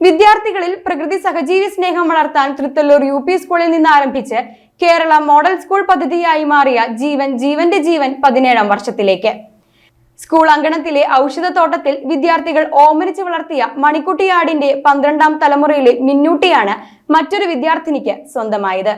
വിദ്യാർത്ഥികളിൽ പ്രകൃതി സഹജീവി സ്നേഹം വളർത്താൻ തൃത്തല്ലൂർ യു പി സ്കൂളിൽ നിന്ന് ആരംഭിച്ച് കേരള മോഡൽ സ്കൂൾ പദ്ധതിയായി മാറിയ ജീവൻ ജീവന്റെ ജീവൻ പതിനേഴാം വർഷത്തിലേക്ക്. സ്കൂൾ അങ്കണത്തിലെ ഔഷധത്തോട്ടത്തിൽ വിദ്യാർത്ഥികൾ ഓമരിച്ചു വളർത്തിയ മണിക്കുട്ടിയാടിന്റെ പന്ത്രണ്ടാം തലമുറയിലെ മിന്നൂട്ടിയാണ് മറ്റൊരു വിദ്യാർത്ഥിനിക്ക് സ്വന്തമായത്.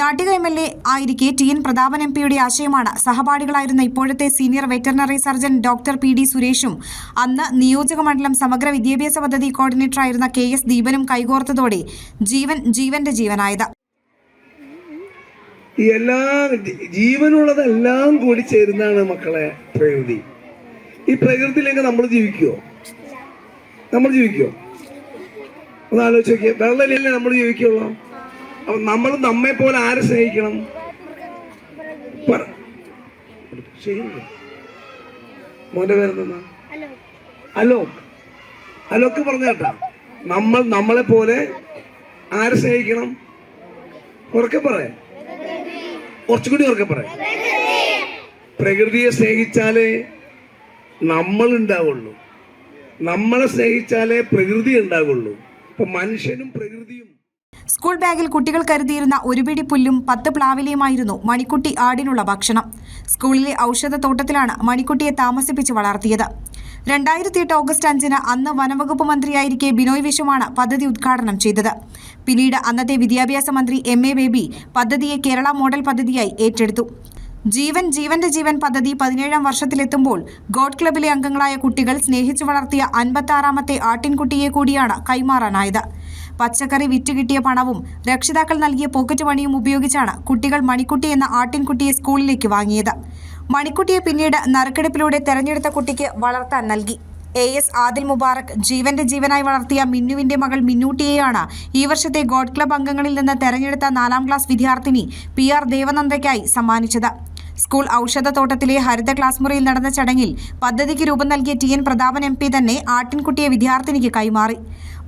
നാട്ടിക എം എൽ എ ആയിരിക്കെ ടി എൻ പ്രതാപൻ എം പിയുടെ ആശയമാണ്. സഹപാഠികളായിരുന്ന ഇപ്പോഴത്തെ senior veterinary surgeon doctor P D സുരേഷും അന്ന് നിയോജക മണ്ഡലം സമഗ്ര വിദ്യാഭ്യാസ പദ്ധതി കോർഡിനേറ്ററായിരുന്ന കെ എസ് ദീപനും കൈകോർത്തതോടെ ജീവൻ ജീവന്റെ ജീവനായത്. എല്ലാ ജീവനുള്ളതെല്ലാം കൂടി ചേരുന്നതാണ് മക്കളെ പ്രകൃതി. ഈ പ്രകൃതിയിലേക്ക് നമ്മൾ ജീവിക്കുമോ നമ്മൾ ജീവിക്കുമോ ഒന്ന് ആലോചിച്ച് നോക്കിയേ. വെള്ളമില്ലല്ലേ നമ്മൾ ജീവിക്കുള്ളൂ. നമ്മൾ നമ്മെ പോലെ ആരെ സ്നേഹിക്കണം? മോന്റെ പേരെന്താ? അലോക്. അലോക്ക് പറഞ്ഞ കേട്ടാ. നമ്മൾ നമ്മളെ പോലെ ആരെ സ്നേഹിക്കണം? ഉറക്കെ പറയാം. കുറച്ചുകൂടി ഉറക്കെ പറയാം. പ്രകൃതിയെ സ്നേഹിച്ചാലേ നമ്മൾ ഉണ്ടാവുള്ളൂ. നമ്മളെ സ്നേഹിച്ചാലേ പ്രകൃതി ഉണ്ടാവുള്ളൂ. അപ്പൊ മനുഷ്യനും പ്രകൃതിയും സ്കൂൾ ബാഗിൽ കുട്ടികൾ കരുതിയിരുന്ന ഒരു പിടി പുല്ലും പത്ത് പ്ലാവിലയുമായിരുന്നു മണിക്കുട്ടി ആടിനുള്ള ഭക്ഷണം. സ്കൂളിലെ ഔഷധത്തോട്ടത്തിലാണ് മണിക്കുട്ടിയെ താമസിപ്പിച്ച് വളർത്തിയത്. രണ്ടായിരത്തി എട്ട് ഓഗസ്റ്റ് അഞ്ചിന് അന്ന് വനംവകുപ്പ് മന്ത്രിയായിരിക്കെ ബിനോയ് വിശ്വമാണ് പദ്ധതി ഉദ്ഘാടനം ചെയ്തത്. പിന്നീട് അന്നത്തെ വിദ്യാഭ്യാസ മന്ത്രി എം എ ബേബി പദ്ധതിയെ കേരള മോഡൽ പദ്ധതിയായി ഏറ്റെടുത്തു. ജീവൻ ജീവന്റെ ജീവൻ പദ്ധതി പതിനേഴാം വർഷത്തിലെത്തുമ്പോൾ ഗോഡ് ക്ലബിലെ അംഗങ്ങളായ കുട്ടികൾ സ്നേഹിച്ചു വളർത്തിയ അൻപത്താറാമത്തെ ആട്ടിൻകുട്ടിയെ കൂടിയാണ് കൈമാറാനായത്. പച്ചക്കറി വിറ്റ് കിട്ടിയ പണവും രക്ഷിതാക്കൾ നൽകിയ പോക്കറ്റ് മണിയും ഉപയോഗിച്ചാണ് കുട്ടികൾ മണിക്കുട്ടി എന്ന ആട്ടിൻകുട്ടിയെ സ്കൂളിലേക്ക് വാങ്ങിയത്. മണിക്കുട്ടിയെ പിന്നീട് നറുക്കെടുപ്പിലൂടെ തെരഞ്ഞെടുത്ത കുട്ടിക്ക് വളർത്താൻ നൽകി. എ എസ് ആദിൽ മുബാറക് ജീവന്റെ ജീവനായി വളർത്തിയ മിന്നുവിന്റെ മകൾ മിന്നൂട്ടിയെയാണ് ഈ വർഷത്തെ ഗോഡ് ക്ലബ് അംഗങ്ങളിൽ നിന്ന് തെരഞ്ഞെടുത്ത നാലാം ക്ലാസ് വിദ്യാർത്ഥിനി പി ആർ ദേവനന്ദയ്ക്കായി സമ്മാനിച്ചത്. സ്കൂൾ ഔഷധത്തോട്ടത്തിലെ ഹരിത ക്ലാസ് മുറിയിൽ നടന്ന ചടങ്ങിൽ പദ്ധതിക്ക് രൂപം നൽകിയ T N Prathapan M P തന്നെ ആട്ടിൻകുട്ടിയെ വിദ്യാർത്ഥിനിക്ക് കൈമാറി.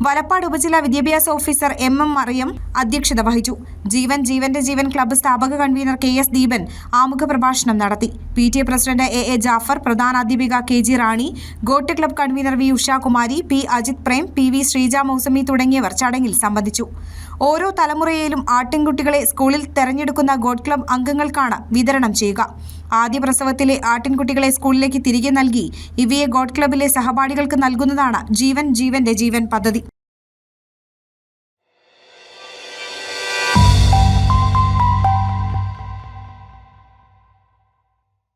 വലപ്പാട് ഉപജില്ലാ വിദ്യാഭ്യാസ ഓഫീസർ എം എം മറിയം അധ്യക്ഷത വഹിച്ചു. ജീവൻ ജീവന്റെ ജീവൻ ക്ലബ്ബ് സ്ഥാപക കൺവീനർ കെ എസ് ദീപൻ ആമുഖ പ്രഭാഷണം നടത്തി. P T A president A A Jafar പ്രധാനാധ്യാപിക K G Rani goat club convener V Ushakumari P Ajith Prem P V Sreeja Mousami തുടങ്ങിയവർ ചടങ്ങിൽ സംബന്ധിച്ചു. ഓരോ തലമുറയിലും ആട്ടിൻകുട്ടികളെ സ്കൂളിൽ തെരഞ്ഞെടുക്കുന്ന ഗോട്ട് ക്ലബ്ബ് അംഗങ്ങൾക്കാണ് വിതരണം ചെയ്യുക. ആദ്യ പ്രസവത്തിലെ ആട്ടിൻകുട്ടികളെ സ്കൂളിലേക്ക് തിരികെ നൽകി ഇവയെ ഗോഡ് ക്ലബിലെ സഹപാഠികൾക്ക് നൽകുന്നതാണ് ജീവൻ ജീവന്റെ ജീവൻ പദ്ധതി.